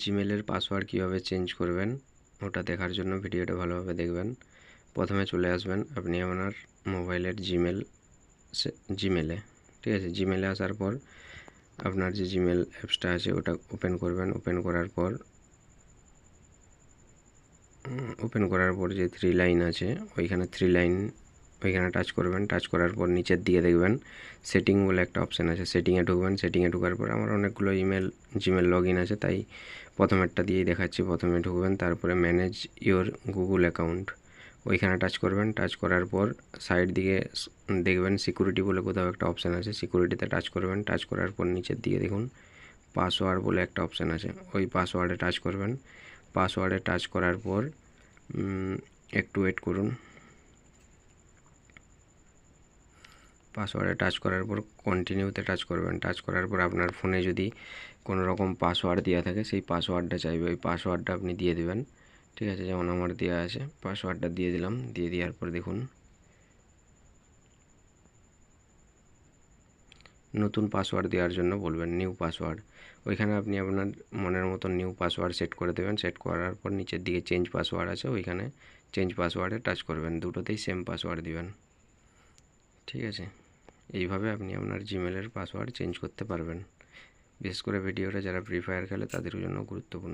জিমেলের password কীভাবে change করবেন, ওটা দেখার জন্য ভিডিওটা ভালোভাবে দেখবেন। প্রথমে চলে আসবেন আপনি আপনার মোবাইলের জিমেল জিমেলে ঠিক আছে? জিমেলে আসার পর আপনার যে জিমেল অ্যাপসটা আছে, ওটা ওপেন করবেন। ওপেন করার পর ওপেন করার পর যে থ্রি লাইন আছে, ওইখানে থ্রি লাইন ওইখানে টাচ করবেন টাচ করার পর নিচের দিকে দেখবেন সেটিং বলে একটা অপশান আছে। সেটিংয়ে ঢুকবেন সেটিংয়ে ঢোকার পর আমার অনেকগুলো ইমেল জিমেল লগ ইন আছে, তাই প্রথমেরটা দিয়েই দেখাচ্ছি। প্রথমে ঢুকবেন, তারপরে ম্যানেজ ইওর গুগল অ্যাকাউন্ট ওইখানে টাচ করবেন টাচ করার পর সাইড দিকে দেখবেন সিকিউরিটি বলে কোথাও একটা অপশান আছে। সিকিউরিটিতে টাচ করবেন টাচ করার পর নিচের দিকে দেখুন পাসওয়ার্ড বলে একটা অপশান আছে। ওই পাসওয়ার্ডে টাচ করবেন। পাসওয়ার্ডে টাচ করার পর একটু ওয়েট করুন। পাসওয়ার্ডে টাচ করার পর কন্টিনিউতে টাচ করবেন। টাচ করার পর আপনার ফোনে যদি কোনো রকম পাসওয়ার্ড দেওয়া থাকে, সেই পাসওয়ার্ডটা চাইবে। ওই পাসওয়ার্ডটা আপনি দিয়ে দেবেন। ঠিক আছে, যেমন আমার দেওয়া আছে পাসওয়ার্ডটা দিয়ে দিলাম। দিয়ে দেওয়ার পর দেখুন। নতুন পাসওয়ার্ড দেওয়ার জন্য বলবেন নিউ পাসওয়ার্ড ওইখানে আপনি আপনার মনের মতো নিউ পাসওয়ার্ড সেট করে দেবেন। সেট করার পর নিচের দিকে চেঞ্জ পাসওয়ার্ড আছে, ওইখানে চেঞ্জ পাসওয়ার্ডে টাচ করবেন। দুটোতেই সেম পাসওয়ার্ড দিবেন। ঠিক আছে? এইভাবে আপনি আপনার জিমেলের পাসওয়ার্ড চেঞ্জ করতে পারবেন। বিশেষ করে ভিডিওটা যারা ফ্রি ফায়ার খেলে, তাদের জন্য গুরুত্বপূর্ণ।